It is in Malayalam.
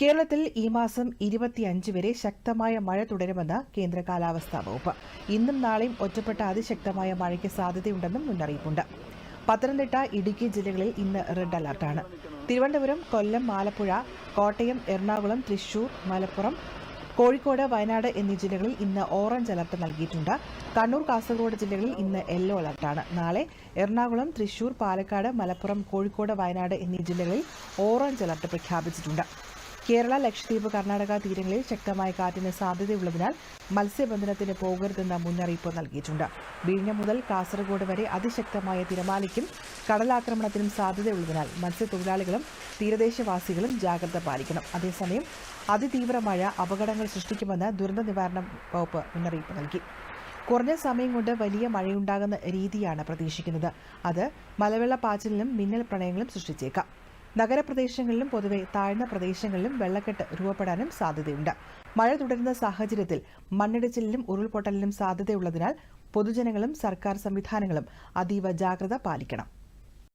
കേരളത്തിൽ ഈ മാസം ഇരുപത്തിയഞ്ച് വരെ ശക്തമായ മഴ തുടരുമെന്ന് കേന്ദ്ര കാലാവസ്ഥാ വകുപ്പ്. ഇന്നും നാളെയും ഒറ്റപ്പെട്ട അതിശക്തമായ മഴയ്ക്ക് സാധ്യതയുണ്ടെന്നും മുന്നറിയിപ്പുണ്ട്. പത്തനംതിട്ട ഇടുക്കി ജില്ലകളിൽ ഇന്ന് റെഡ് അലർട്ടാണ് തിരുവനന്തപുരം കൊല്ലം ആലപ്പുഴ കോട്ടയം എറണാകുളം തൃശൂർ മലപ്പുറം കോഴിക്കോട് വയനാട് എന്നീ ജില്ലകളിൽ ഇന്ന് ഓറഞ്ച് അലർട്ട് നൽകിയിട്ടുണ്ട്. കണ്ണൂർ കാസർഗോഡ് ജില്ലകളിൽ ഇന്ന് യെല്ലോ അലർട്ടാണ് നാളെ എറണാകുളം തൃശൂർ പാലക്കാട് മലപ്പുറം കോഴിക്കോട് വയനാട് എന്നീ ജില്ലകളിൽ ഓറഞ്ച് അലർട്ട് പ്രഖ്യാപിച്ചിട്ടുണ്ട്. കേരള ലക്ഷദ്വീപ് കർണാടക തീരങ്ങളിൽ ശക്തമായ കാറ്റിന് സാധ്യതയുള്ളതിനാൽ മത്സ്യബന്ധനത്തിന് പോകരുതെന്ന മുന്നറിയിപ്പ് നൽകിയിട്ടുണ്ട്. വിഴിഞ്ഞം മുതൽ കാസർഗോഡ് വരെ അതിശക്തമായ തിരമാലയ്ക്കും കടലാക്രമണത്തിനും സാധ്യതയുള്ളതിനാൽ മത്സ്യത്തൊഴിലാളികളും തീരദേശവാസികളും ജാഗ്രത പാലിക്കണം. അതേസമയം അതിതീവ്ര മഴ അപകടങ്ങൾ സൃഷ്ടിക്കുമെന്ന് ദുരന്ത നിവാരണ വകുപ്പ് മുന്നറിയിപ്പ് നൽകി. കുറഞ്ഞ സമയം കൊണ്ട് വലിയ മഴയുണ്ടാകുന്ന രീതിയാണ് പ്രതീക്ഷിക്കുന്നത്. അത് മലവെള്ളപ്പാച്ചിലിനും മിന്നൽ പ്രളയങ്ങളും സൃഷ്ടിച്ചേക്കാം. നഗരപ്രദേശങ്ങളിലും പൊതുവെ താഴ്ന്ന പ്രദേശങ്ങളിലും വെള്ളക്കെട്ട് രൂപപ്പെടാനും സാധ്യതയുണ്ട്. മഴ തുടരുന്ന സാഹചര്യത്തിൽ മണ്ണിടിച്ചിലിനും ഉരുൾപൊട്ടലിനും സാധ്യതയുള്ളതിനാൽ പൊതുജനങ്ങളും സർക്കാർ സംവിധാനങ്ങളും അതീവ ജാഗ്രത പാലിക്കണം.